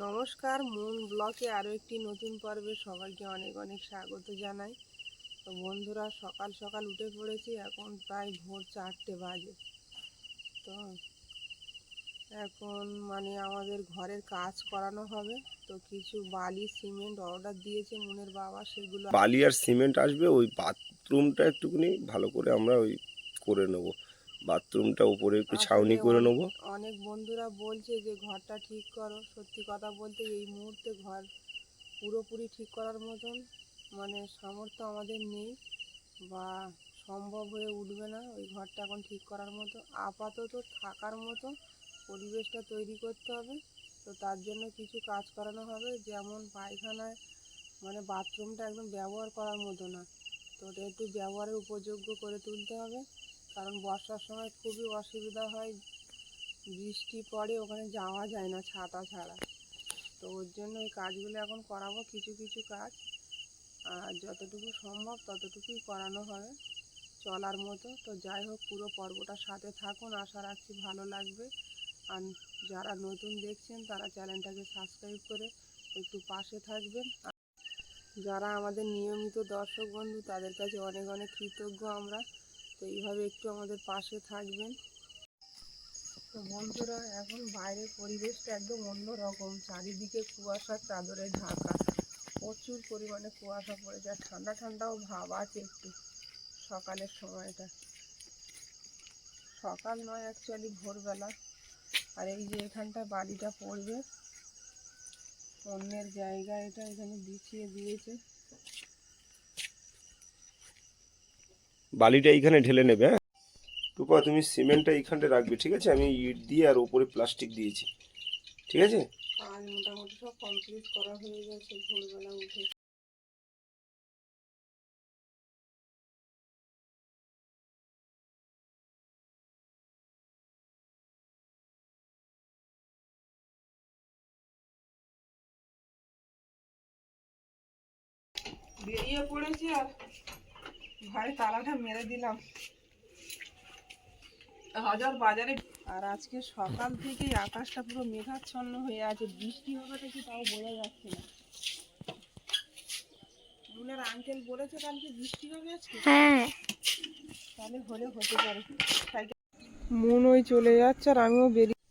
নমস্কার, মুন ব্লকে আরও একটি নতুন পর্বে সবাইকে অনেক অনেক স্বাগত জানাই। তো বন্ধুরা, সকাল সকাল উঠে পড়েছি, এখন প্রায় ভোর চারটে বাজে। তো এখন মানে আমাদের ঘরের কাজ করানো হবে, তো কিছু বালি, সিমেন্ট অর্ডার দিয়েছে মনের বাবা, সেগুলো বালি আর সিমেন্ট আসবে, ওই বাথরুমটা একটুখানি ভালো করে আমরা ওই করে নেব। বাথরুমটা উপরে একটু ছাউনি করে নেব। অনেক বন্ধুরা বলছে যে ঘরটা ঠিক করো সত্যি কথা বলতে এই মুহূর্তে ঘর পুরোপুরি ঠিক করার মতন মানে সামর্থ্য আমাদের নেই বা সম্ভব হয়ে উঠবে না ওই ঘরটা এখন ঠিক করার মতো। আপাতত থাকার মতো পরিবেশটা তৈরি করতে হবে তো তার জন্য কিছু কাজ করানো হবে যেমন পায়খানায় মানে বাথরুমটা একদম ব্যবহার করার মতো না তো ওটা একটু ব্যবহারের উপযোগ্য করে তুলতে হবে। কারণ বর্ষার সময় খুবই অসুবিধা হয়। বৃষ্টি পড়ে, ওখানে যাওয়া যায় না ছাতা ছাড়া। তো ওর জন্য এই কাজগুলো এখন করাবো, কিছু কিছু কাজ। আর যতটুকু সম্ভব ততটুকুই করানো হবে চলার মতো। তো যাই হোক, পুরো পর্বটার সাথে থাকুন, আশা রাখছি ভালো লাগবে। আর যারা নতুন দেখছেন, তারা চ্যানেলটাকে সাবস্ক্রাইব করে একটু পাশে থাকবেন। যারা আমাদের নিয়মিত দর্শক বন্ধু, তাদের কাছে অনেক অনেক কৃতজ্ঞ আমরা। তো এইভাবে একটু আমাদের পাশে থাকবেন। তো বন্ধুরা, এখন বাইরের পরিবেশটা একদম অন্যরকম। চারিদিকে কুয়াশার চাদরে ঢাকা। প্রচুর পরিমাণে কুয়াশা পড়ে যায় ঠান্ডা ঠান্ডাও ভাব আছে একটু সকালের সময়টা। সকাল নয় অ্যাকচুয়ালি ভোরবেলা। আর এই যে এখানটা বাড়িটা পড়বে, অন্যের জায়গা এটা এখানে বিছিয়ে দিয়েছে। বালিটা এইখানে ঢেলে নেবে হ্যাঁ? টুপা তুমি সিমেন্টটা এইখানটা রাখবে ঠিক আছে? আমি ইট দিয়ে আর উপরে প্লাস্টিক দিয়েছি ঠিক আছে? কাজ মোটামুটি সব কমপ্লিট করা হয়ে গেছে ভোরবেলা উঠে। বেরিয়ে পড়েছি আর ঘরে তালাটা মেরে দিলাম। হাজার বাজারে আর আজকে সকাল থেকেই আকাশটা পুরো মেঘাচ্ছন্ন হয়ে আছে। বৃষ্টি হবে নাকি তাও বোঝা যাচ্ছে না। আঙ্কেল বলেছে কালকে বৃষ্টি হবে আজকে? হ্যাঁ। তাহলে হলে হতে পারে। মন ওই চলে যাচ্ছে আর আমিও বেরিয়ে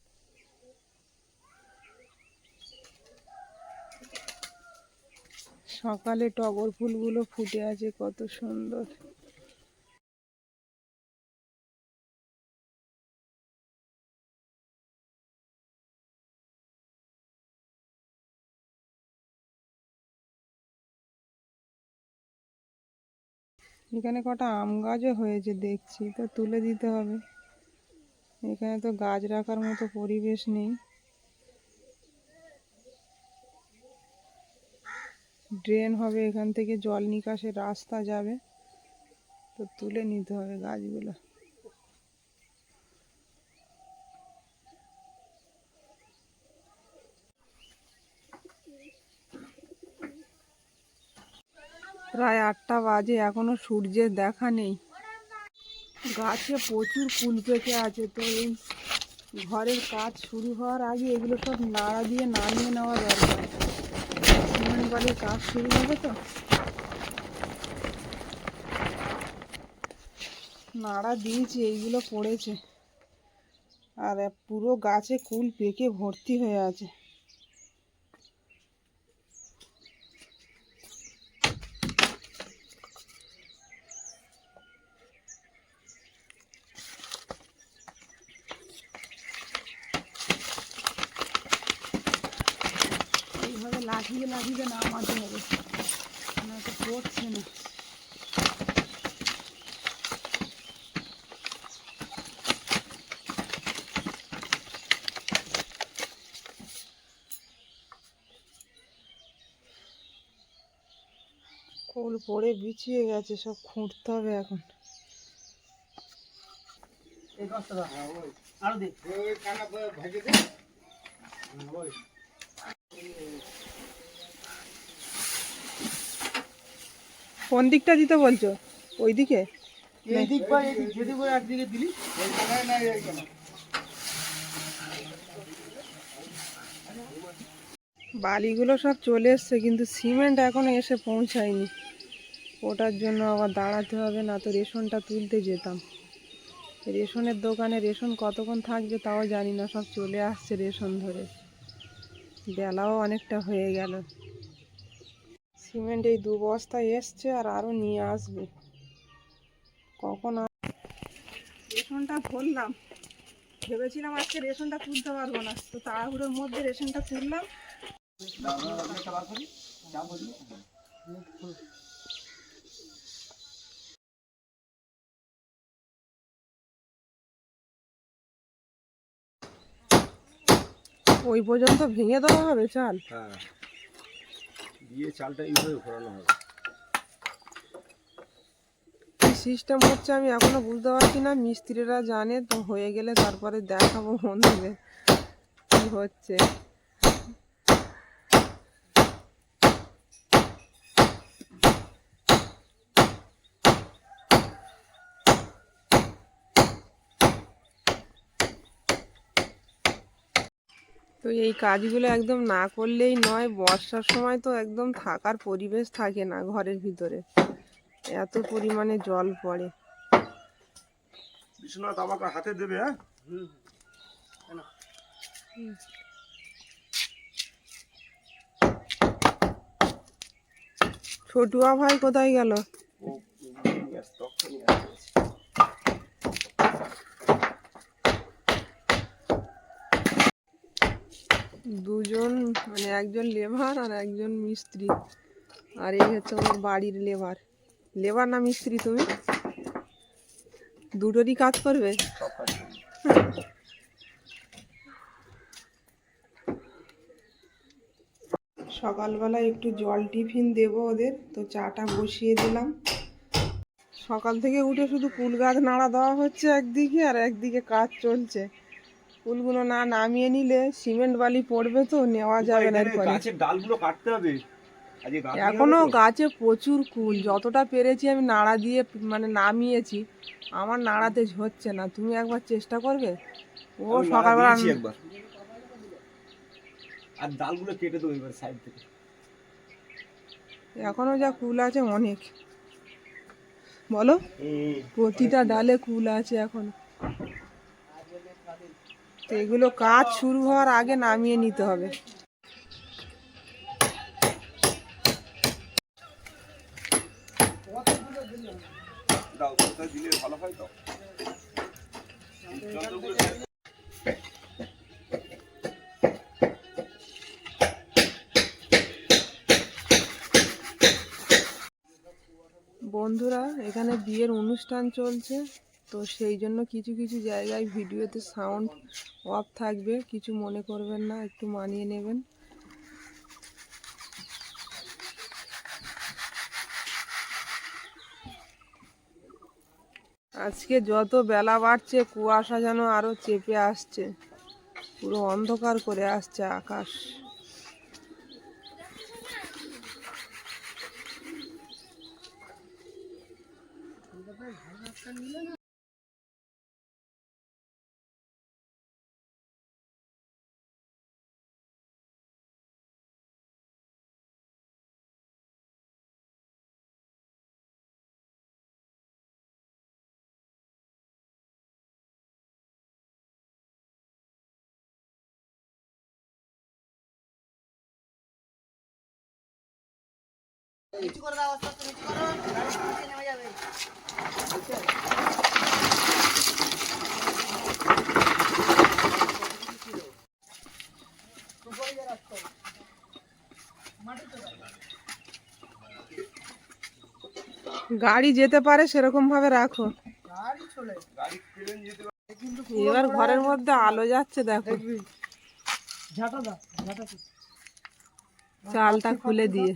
সকালে টগর ফুলগুলো ফুটে আছে, কত সুন্দর। এখানে কটা আম গাছও হয়েছে, দেখছি। তো তুলে দিতে হবে। এখানে তো গাছ রাখার মতো পরিবেশ নেই। ড্রেন হবে এখান থেকে, জল নিকাশের রাস্তা যাবে। তো তুলে নিতে হবে গাছগুলো। প্রায় আটটা বাজে, এখনও সূর্যের দেখা নেই। গাছে প্রচুর ফুল পেকে আছে তো এই ঘরের কাজ শুরু হওয়ার আগে এগুলো সব নাড়া দিয়ে নামিয়ে নেওয়া দরকার। বালির কাজ শুরু হবে তো? নাড়া দিয়েছি, এইগুলো পড়েছে। আর পুরো গাছে কুল পেকে ভর্তি হয়ে আছে। এইভাবে লাঠিয়ে লাঠিয়ে নামাতে হবে নয়তো পড়ছে না। কোল পড়ে বিছিয়ে গেছে সব খুঁড়তে হবে এখন। কোন দিকটা দিতে বলছো? ওই দিকে এই দিক বা এই দিক যদি করে একদিকে দিলি। বালিগুলো সব চলে এসছে কিন্তু সিমেন্ট এখনও এসে পৌঁছায়নি। ওটার জন্য আবার দাঁড়াতে হবে না তো রেশনটা তুলতে যেতাম। রেশনের দোকানে রেশন কতক্ষণ থাকবে তাও জানি না সব চলে আসছে রেশন ধরে। বেলাও অনেকটা হয়ে গেল। সিমেন্ট এই দু বস্তা এসছে আর আরও নিয়ে আসবে। কখন রেশনটা ভরলাম ভেবেছিলাম আজকে রেশনটা তুলতে পারব না। তো তাড়াহুড়োর মধ্যে রেশনটা তুললাম। ওই পর্যন্ত ভেঙে দেওয়া হবে চাল? হ্যাঁ। দিয়ে চালটা এইভাবে ঘোরানো হবে। সিস্টেম হচ্ছে আমি এখনও বুঝতে পারছি না, মিস্ত্রিরা জানে তো হয়ে গেলে তারপরে দেখাবো মন্দিরে কি হচ্ছে। তো এই কাজগুলো একদম না করলেই নয় বর্ষার সময় তো একদম থাকার পরিবেশ থাকে না ঘরের ভিতরে। এত পরিমাণে জল পড়ে। বিশ্বনাথ আমাকে হাতে দেবে হ্যাঁ? ছোটুয়া ভাই কোথায় গেল ও নিয়ে আসতে তখনই আসতে দুজন মানে একজন লেবার আর একজন মিস্ত্রি। আর এই হচ্ছে আমার বাড়ির লেবার লেবার না মিস্ত্রি তুমি? দুটোরই কাজ করবে? সকালবেলা একটু জল টিফিন দেবো ওদের, তো চাটা বসিয়ে দিলাম। সকাল থেকে উঠে শুধু কুল গাছ নাড়া দেওয়া হচ্ছে একদিকে, আর একদিকে কাজ চলছে। কুলগুলো না নামিয়ে নিলে সিমেন্ট বালি পড়বে তো নেওয়া যাবে না গাছের ডালগুলো কাটতে হবে। এখনও গাছে প্রচুর কুল যতটা পেরেছি আমি নাড়া দিয়ে মানে নামিয়েছি আমার নাড়াতে হচ্ছে না। তুমি একবার চেষ্টা করবে? ও সকালবেলা একবার। আর ডালগুলো কেটে দেবো এবার সাইড থেকে। এখনও যা কুল আছে অনেক। বলো? প্রতিটা ডালে কুল আছে এখন। তো এগুলো কাজ শুরু হওয়ার আগে নামিয়ে নিতে হবে। বন্ধুরা এখানে বিয়ের অনুষ্ঠান চলছে। তো সেই জন্য কিছু কিছু জায়গায় ভিডিওতে সাউন্ড অফ থাকবে। কিছু মনে করবেন না, একটু মানিয়ে নেবেন। আজকে যত বেলা বাড়ছে, কুয়াশা যেন আরও চেপে আসছে। পুরো অন্ধকার করে আসছে আকাশ। গাড়ি যেতে পারে সেরকম ভাবে রাখো। গাড়ি যেতে পারে এবার ঘরের মধ্যে আলো যাচ্ছে দেখো। চালটা খুলে দিয়ে।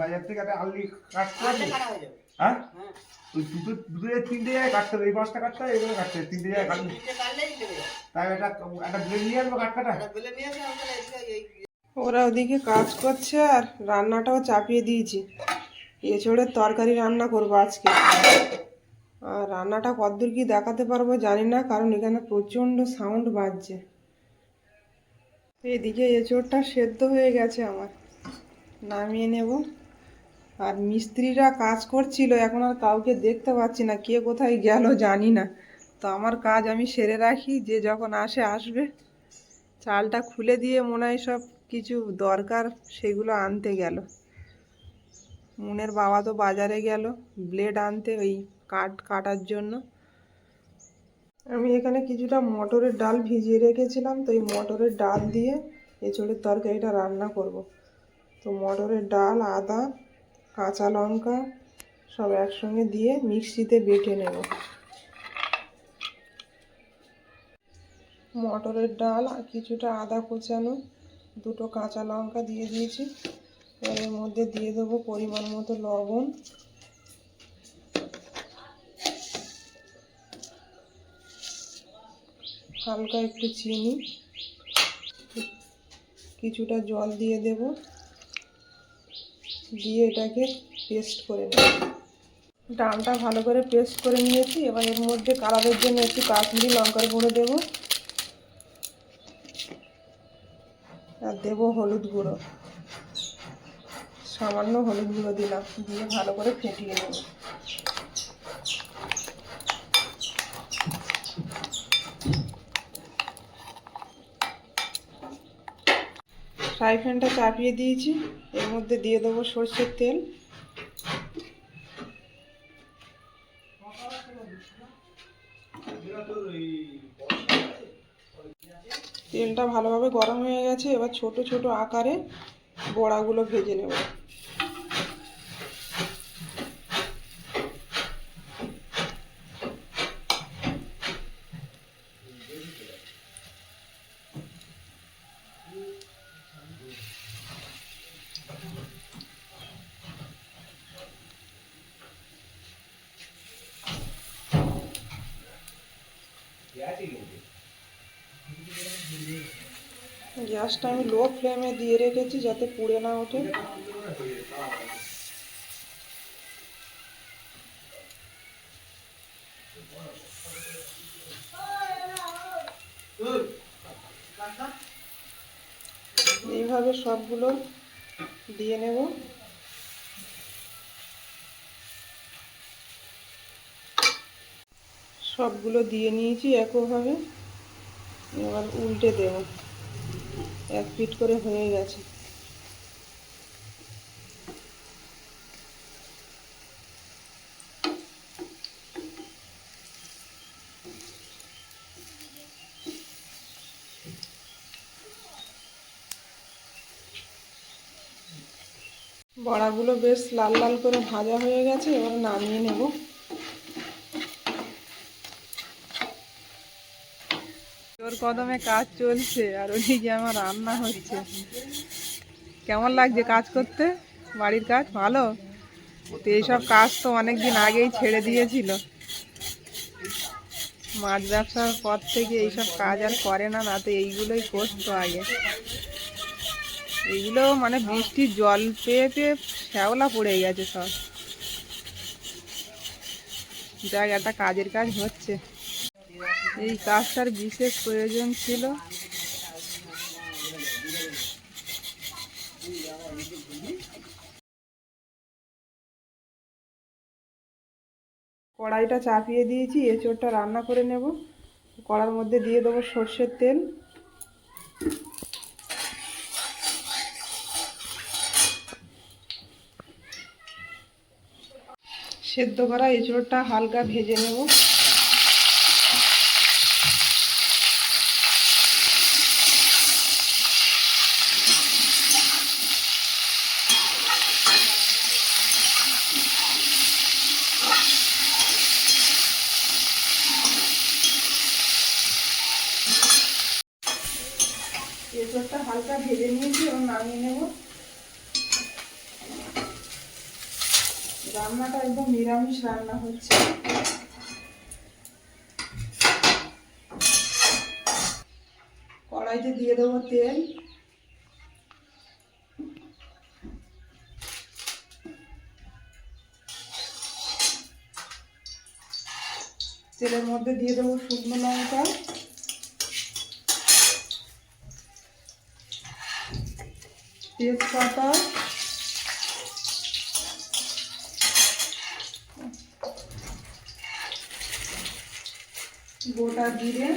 বাজার থেকে একটা আলু হবে হ্যাঁ ওই দুটো দুটো তিনটে জায়গায় কাটতে হবে এই মাছটা কাটতে হবে এগুলো কাটতে হবে তিনটে জায়গায় কাটতে তাই একটা একটা ব্লেড নিয়ে আসব কাটকাটা ওরা ওদিকে কাজ করছে আর রান্নাটাও চাপিয়ে দিয়েছি। এছাড়া তরকারি রান্না করব আজকে। আর রান্নাটা কতদূর কি দেখাতে পারব জানি না কারণ এখানে প্রচণ্ড সাউন্ড বাজছে। এদিকে এঁচোড়টা সেদ্ধ হয়ে গেছে আমার। নামিয়ে নেব। আর মিস্ত্রিরা কাজ করছিল, এখন আর কাউকে দেখতে পাচ্ছি না, কে কোথায় গেল জানি না। তো আমার কাজ আমি সেরে রাখি, যে যখন আসে আসবে। চালটা খুলে দিয়ে মনে হয় সব কিছু দরকার, সেগুলো আনতে গেল। মুনের বাবা তো বাজারে গেল, ব্লেড আনতে ওই কাঠ কাটার জন্য। আমি এখানে কিছুটা মটরের ডাল ভিজিয়ে রেখেছিলাম, তো এই মটরের ডাল দিয়ে এঁচড়ের তরকারিটা রান্না করব। তো মটরের ডাল, আদা কাঁচা লঙ্কা সব একসঙ্গে দিয়ে মিক্সিতে বেটে নেব। মটরের ডাল আর কিছুটা আদা কোচানো দুটো কাঁচা লঙ্কা দিয়ে দিয়েছি। এর মধ্যে দিয়ে দেবো পরিমাণ মতো লবণ। হালকা একটু চিনি। কিছুটা জল দিয়ে দেব। দিয়ে এটাকে পেস্ট করে নেব। ডালটা ভালো করে পেস্ট করে নিয়েছি। এবার এর মধ্যে কালারের জন্য একটু কাশ্মীরি লঙ্কার গুঁড়ো দেব। আর দেব হলুদ গুঁড়ো। সামান্য হলুদ গুঁড়ো দিলাম। দিয়ে ভালো করে ফেটিয়ে নেব। ফ্রাই প্যানটা চাপিয়ে দিয়েছি। এর মধ্যে দিয়ে দেবো সর্ষের তেল। তেলটা ভালোভাবে গরম হয়ে গেছে। এবার ছোট ছোট আকারে বড়াগুলো ভেজে নেব। গ্যাসটা আমি লো ফ্লেমে দিয়ে রেখেছি যাতে পুড়ে না ওঠে। এইভাবে সবগুলো দিয়ে নেব। সবগুলো দিয়ে নিয়েছি একইভাবে এবার উল্টে দেব। এক পিট করে হয়ে গেছে। বড়াগুলো বেশ লাল লাল করে ভাজা হয়ে গেছে, এবার নামিয়ে নেব। কদমে কাজ চলছে আর ওদিকে আমার রান্না হচ্ছে। কেমন লাগছে কাজ করতে? বাড়ির কাজ ভালো? তো এইসব কাজ তো অনেক দিন আগেই ছেড়ে দিয়েছিল। মাছ ব্যবসার পর থেকে এইসব কাজ আর করে না না তো এইগুলোই করতো আগে। এইগুলো মানে বৃষ্টির জল পেয়ে পেয়ে শ্যাওলা পড়ে গেছে সব। যাক, একটা কাজের কাজ হচ্ছে। এই কাজটার বিশেষ প্রয়োজন ছিল। কড়াইটা চাপিয়ে দিয়েছি, এঁচোড়টা রান্না করে নেব। কড়ার মধ্যে দিয়ে দেবো সর্ষের তেল। সেদ্ধ করা এঁচোড়টা হালকা ভেজে নেব এঁচোড়টা হালকা ভেজে নিয়েছি এবং নামিয়ে নেব রান্নাটা একদম নিরামিষ রান্না হচ্ছে। কড়াইতে দিয়ে দেবো তেল। তেলের মধ্যে দিয়ে দেবো শুকনো লঙ্কা। তেজপাতা। গোটা জিরে।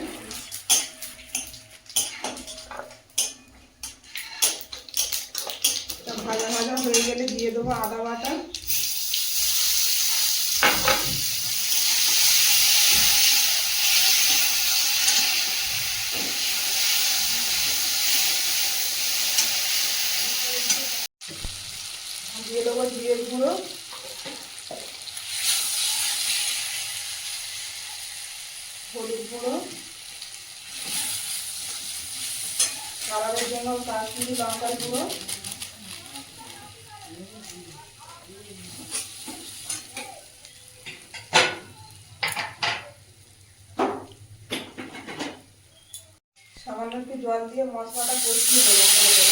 ভাজা ভাজা হয়ে গেলে দিয়ে দেবো আদা বাটা দিয়ে দেবো জিরের গুঁড়ো হলুদ গুঁড়ো কালারের জন্য কাশ্মীরি লঙ্কার গুঁড়ো সামান্য একটু জল দিয়ে মশলাটা কষিয়ে দেবো ভালো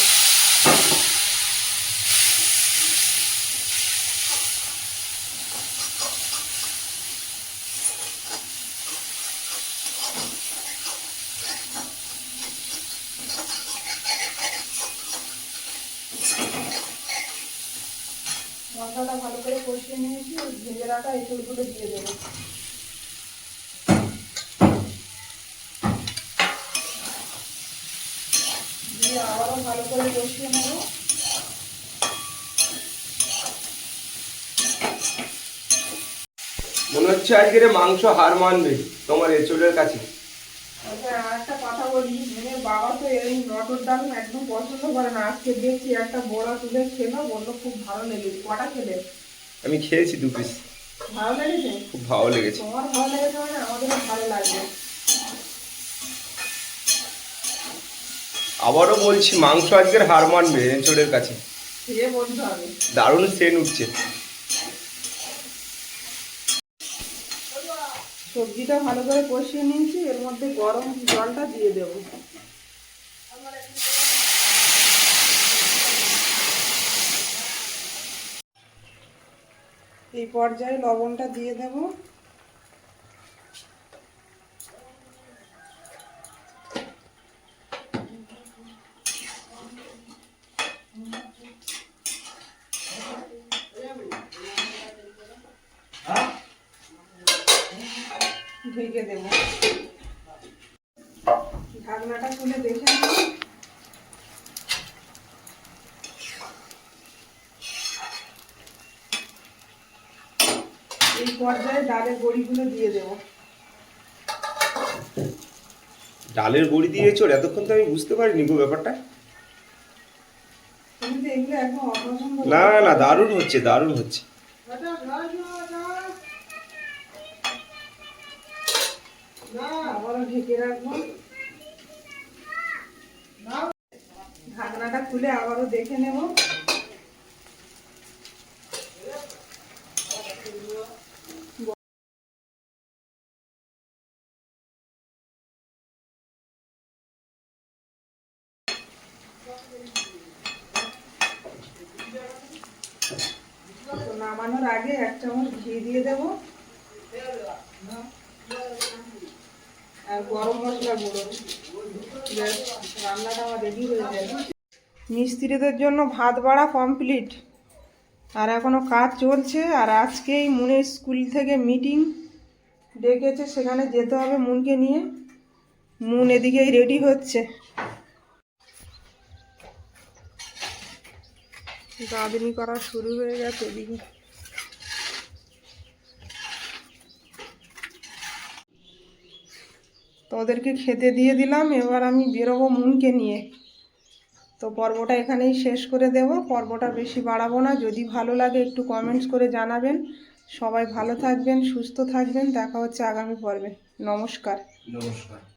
মশলাটা ভালো করে কষিয়ে নিয়েছি, ভেজে রাখা এঁচড়গুলো দিয়ে দেবো দিয়ে আবারও ভালো করে কষিয়ে নেব। মনে হচ্ছে আজকের মাংস হার মানবে তোমার এচুলের কাছে। আচ্ছা একটা কথা বলি মেয়ের বাবা তো এই একদম পছন্দ করে না। আজকে দেখছি একটা বড়া তুলে খেলো বলল খুব ভালো লেগেছে। কটা খেলে? আমি খেয়েছি দু পিস ভালো লেগেছে? খুব ভালো লেগেছে। তোমার ভালো লেগেছে মানে আমাদেরও ভালো লাগবে। আবারও বলছি মাংস আজকের হার মানবে এঁচড়ের কাছে। দারুণ সেন উঠছে। সবজিটা ভালো করে কষিয়ে নিয়েছি এর মধ্যে গরম জলটা দিয়ে দেব। এই পর্যায়ে লবণটা দিয়ে দেব। ঢেকে দেব। ঢাকনাটা খুলে দেখে এই পর্যায়ে ডালের বড়িগুলো দিয়ে দেবো। ডালের বড়ি দিয়ে এঁচড় এতক্ষণ তো আমি বুঝতে পারিনি গো ব্যাপারটা। না না দারুণ হচ্ছে দারুণ হচ্ছে। আবারও ঢেকে রাখব। ঢাকনাটা খুলে আবারও দেখে নেব। নামানোর আগে এক চামচ ঘি দিয়ে দেবো আর গরম মশলা গুঁড়ো ব্যাস, রান্নাটা আমার রেডি হয়ে যাবে মিস্ত্রিদের জন্য ভাত বাড়া কমপ্লিট আর এখনও কাজ চলছে, আর আজকেই মুনের স্কুল থেকে মিটিং ডেকেছে, সেখানে যেতে হবে মুনকে নিয়ে। মুন এদিকেই রেডি হচ্ছে। গাঁদনি করা শুরু হয়ে গেছে এদিকে। তো ওদেরকে খেতে দিয়ে দিলাম, এবার আমি বেরোবো মুনকে নিয়ে। তো পর্বটা এখানেই শেষ করে দেব। পর্বটা বেশি বাড়াবো না। যদি ভালো লাগে একটু কমেন্টস করে জানাবেন। সবাই ভালো থাকবেন, সুস্থ থাকবেন। দেখা হচ্ছে আগামী পর্বে। নমস্কার। নমস্কার।